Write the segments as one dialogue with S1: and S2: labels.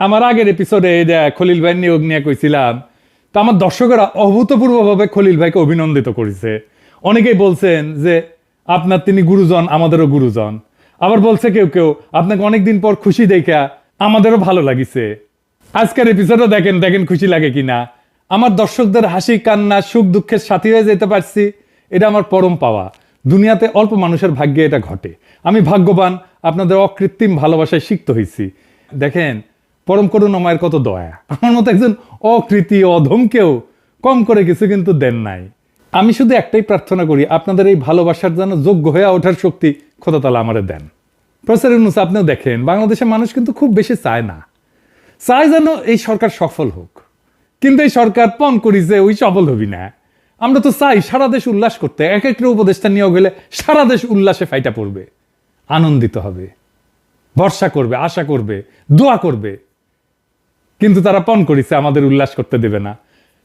S1: আমার আগের এপিসোডে খলিল ভাই নিয়োগ নিয়ে কইছিলাম, তো আমার দর্শকেরা অভূতপূর্বভাবে খলিল ভাইকে অভিনন্দিত করেছে। অনেকেই বলছেন যে, আপনার তিনি গুরুজন, আমাদেরও গুরুজন। আবার বলছে কেউ কেউ, আপনাকে অনেকদিন পর খুশি দেখা আমাদেরও ভালো লাগিছে। আজকের এপিসোডও দেখেন দেখেন খুশি লাগে কিনা। আমার দর্শকদের হাসি, কান্না, সুখ, দুঃখের সাথী হয়ে যেতে পারছি, এটা আমার পরম পাওয়া। দুনিয়াতে অল্প মানুষের ভাগ্যে এটা ঘটে। আমি ভাগ্যবান, আপনাদের অকৃত্রিম ভালোবাসায় সিক্ত হয়েছি দেখেন পরম করুণাময়ের কত দয়া। আমার মতো একজন অকৃতি, অধমকেও কম করে কিছু কিন্তু দেন নাই। আমি শুধু একটাই প্রার্থনা করি, আপনাদের এই ভালোবাসার যেন যোগ্য হয়ে ওঠার শক্তি খোদা তালা আমারে দেন। প্রফেসর ইউনুস, আপনিও দেখেন বাংলাদেশের মানুষ কিন্তু খুব বেশি চায় না। চায় যেন এই সরকার সফল হোক। কিন্তু এই সরকার পণ করি যে ওই সফল হবি না। আমরা তো চাই সারা দেশ উল্লাস করতে, এক একটা উপদেষ্টা নিয়োগ হলে সারা দেশ উল্লাসে ফাইটা পড়বে। আনন্দিত হবে। ভরসা করবে, আশা করবে, দোয়া করবে। কিন্তু তারা পণ করেছে, আমাদের উল্লাস করতে দেবে না।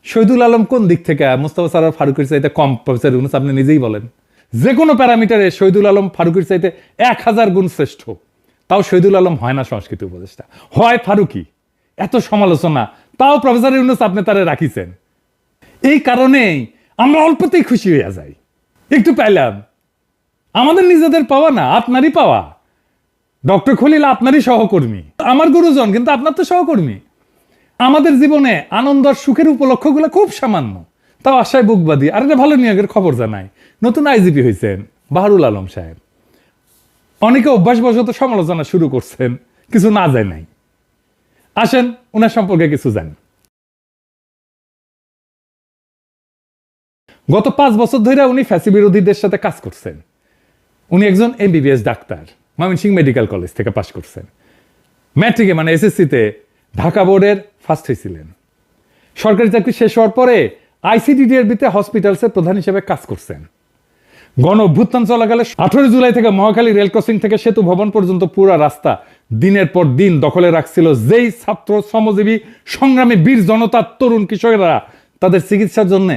S1: শহীদুল আলম কোন দিক থেকে? মুস্তফা সারার ফারুকের চাইতে কম প্রফেসর ইউনুস আপনি নিজেই বলেন। যে কোনো প্যারামিটারে শহীদুল আলম ফারুকের চাইতে এক হাজার গুণ শ্রেষ্ঠ। তাও শহীদুল আলম হয় না সংস্কৃতি উপদেষ্টা। হয় ফারুকি এত সমালোচনা। তাও প্রফেসর ইউনুস আপনি তারা রাখিছেন। এই কারণেই আমরা অল্পতেই খুশি হইয়া যাই। একটু পাইলাম। আমাদের নিজেদের পাওয়া না, আপনারই পাওয়া। ডক্টর খলিল আপনারই সহকর্মী। আমার গুরুজন, কিন্তু আপনার তো সহকর্মী। আমাদের জীবনে আনন্দ আর সুখের উপলক্ষগুলো খুব সামান্য। তাও আশায় বুকবাদী আর একটা ভালো নিয়োগের খবর জানাই নতুন আইজিপি হয়েছেন বাহারুল আলম সাহেব। অনেকে অভ্যাসবশত সমালোচনা শুরু করছেন, কিছু না যায় নাই। আসেন ওনার সম্পর্কে কিছু জানি। গত পাঁচ বছর ধরে উনি ফ্যাসি বিরোধীদের সাথে কাজ করছেন। উনি একজন MBBS doctor, Mymensingh medical college থেকে পাশ করছেন। ম্যাট্রিকে মানে এসএসসিতে ঢাকা বোর্ডের ফার্স্ট হয়েছিলেন সরকারি চাকরি শেষ হওয়ার পরে আইসিডিডিআরবিতে হসপিটালসের প্রধান হিসেবে কাজ করছেন। গণ অভ্যুত্থান চলাকালে আঠারো জুলাই থেকে মহাখালী রেল ক্রসিং থেকে সেতু ভবন পর্যন্ত পুরো রাস্তা দিনের পর দিন দখলে রাখছিল যেই ছাত্র, শ্রমজীবী, সংগ্রামী, বীর জনতা, তরুণ কিশোরেরা তাদের চিকিৎসার জন্য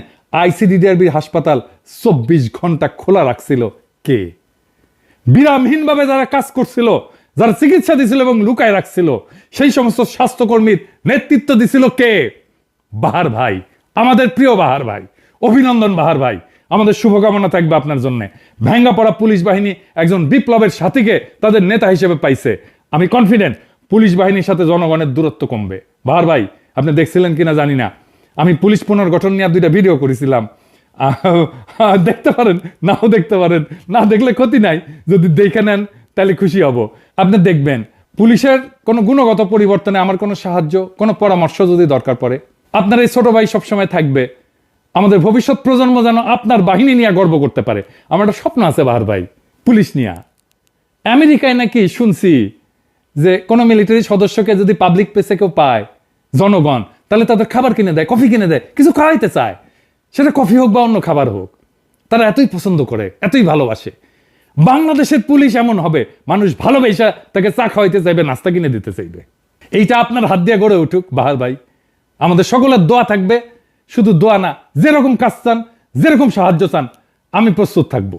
S1: আইসিডিডিআরবি হাসপাতাল চব্বিশ ঘণ্টা খোলা রাখছিল কে? বিরামহীনভাবে যারা কাজ করছিল যারা চিকিৎসা দিছিল এবং লুকায় রাখছিল, সেই সমস্ত স্বাস্থ্যকর্মীর নেতৃত্ব দিছিল কে? বাহার ভাই, আমাদের প্রিয় বাহার ভাই। অভিনন্দন বাহার ভাই। আমাদের শুভকামনা থাকবে আপনার জন্য। ভেঙ্গা পড়া পুলিশ বাহিনী একজন বিপ্লবের সাথীকে তাদের নেতা হিসেবে পাইছে। আমি কনফিডেন্ট পুলিশ বাহিনীর সাথে জনগণের দূরত্ব কমবে। বাহার ভাই, আপনি দেখছিলেন কিনা জানি না। আমি পুলিশ পুনর্গঠন নিয়ে দুইটা ভিডিও করেছিলাম। দেখতে পারেন, নাও দেখতে পারেন। না দেখলে ক্ষতি নাই। যদি দেখে নেন তাহলে খুশি হব। আপনি দেখবেন, পুলিশের কোনো গুণগত পরিবর্তনে আমার কোনো সাহায্য, কোনো পরামর্শ যদি দরকার পড়ে, আপনার এই ছোট ভাই সবসময় থাকবে। আমাদের ভবিষ্যৎ প্রজন্ম যেন আপনার বাহিনী নিয়ে গর্ব করতে পারে। আমার একটা স্বপ্ন আছে বাহার ভাই, পুলিশ নিয়ে। আমেরিকায় নাকি শুনছি যে কোনো মিলিটারি সদস্যকে যদি পাবলিক প্লেসে কেউ পায়, জনগণ, তাহলে তাদের খাবার কিনে দেয় কফি কিনে দেয়, কিছু খাওয়াইতে চায়। সেটা কফি হোক বা অন্য খাবার হোক, তারা এতই পছন্দ করে, এতই ভালোবাসে। বাংলাদেশের পুলিশ এমন হবে, মানুষ ভালোবেসা তাকে চা খাওয়াইতে চাইবে, নাস্তা কিনে দিতে চাইবে। এইটা আপনার হাত দিয়ে গড়ে উঠুক, বাহার ভাই। আমাদের সকলের দোয়া থাকবে, শুধু দোয়া না, যেরকম কাজ চান, যেরকম সাহায্য চান, আমি প্রস্তুত থাকব।